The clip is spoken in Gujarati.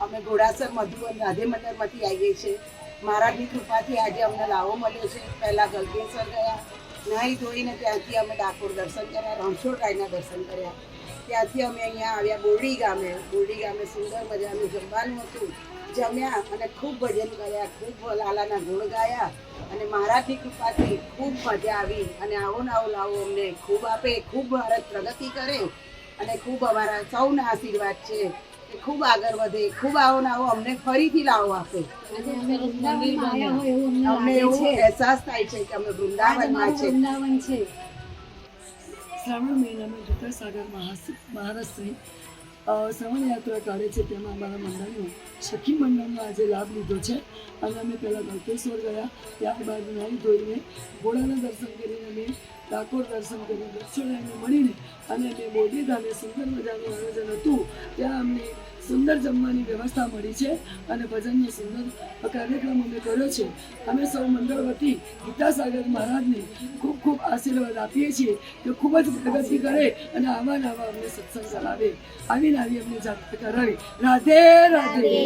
અમે ઘોડાસર મધુવન રાધે મંદિરમાંથી આવીએ છીએ. મહારાજની કૃપાથી આજે અમને લાવો મળ્યો છે. પહેલાં ગલગેશ્વર ગયા, નાહી ધોઈને ત્યાંથી અમે ડાકોર દર્શન કર્યા રણછોડરાયના દર્શન કર્યા. ત્યાંથી અમે અહીંયા આવ્યા બોરડી ગામે. બોરડી ગામે સુંદર મજાનું જમવાનું હતું. જમ્યા અને ખૂબ ભજન કર્યા, ખૂબ લાલાના ગુણ ગાયા અને મારાથી કૃપાથી ખૂબ મજા આવી અને આવો ને આવો લાવો અમને. ખૂબ આપે, ખૂબ ભારત પ્રગતિ કરે અને ખૂબ અમારા સૌના આશીર્વાદ છે. ખૂબ આગળ વધે ખૂબ આવો ને આવો અમને ફરીથી લાવો આપે. અમને એવું અહેસાસ થાય છે કે અમે વૃંદાવનમાં છે. વૃંદાવન છે. શ્રાવણ મહિનામાં મહારાજશ્રી અ, શ્રવણ યાત્રા કાઢે છે. તેમાં અમારા મંડળનો સખી મંડળનો આજે લાભ લીધો છે. અને અમે પહેલાં ગલતેશ્વર ગયા. ત્યારબાદ નાહી ધોઈને ઘોડાના દર્શન કરીને ડાકોર દર્શન કરીને દર્શનને મળીને અને અમે મોદી સુંદર મજાનું આયોજન હતું. ત્યાં અમને સુંદર જમવાની વ્યવસ્થા મળી છે અને ભજનનો સુંદર કાર્યક્રમ અમે કર્યો છે. અમે સૌ મંડળ વતી ગીતાસાગર મહારાજને ખૂબ ખૂબ આશીર્વાદ આપીએ છીએ કે ખૂબ જ પ્રગતિ કરે અને આવા નવા અમને સત્સંગ ચલાવે. આવીને આવી અમને જાગૃત કરાવે. રાધે રાધે.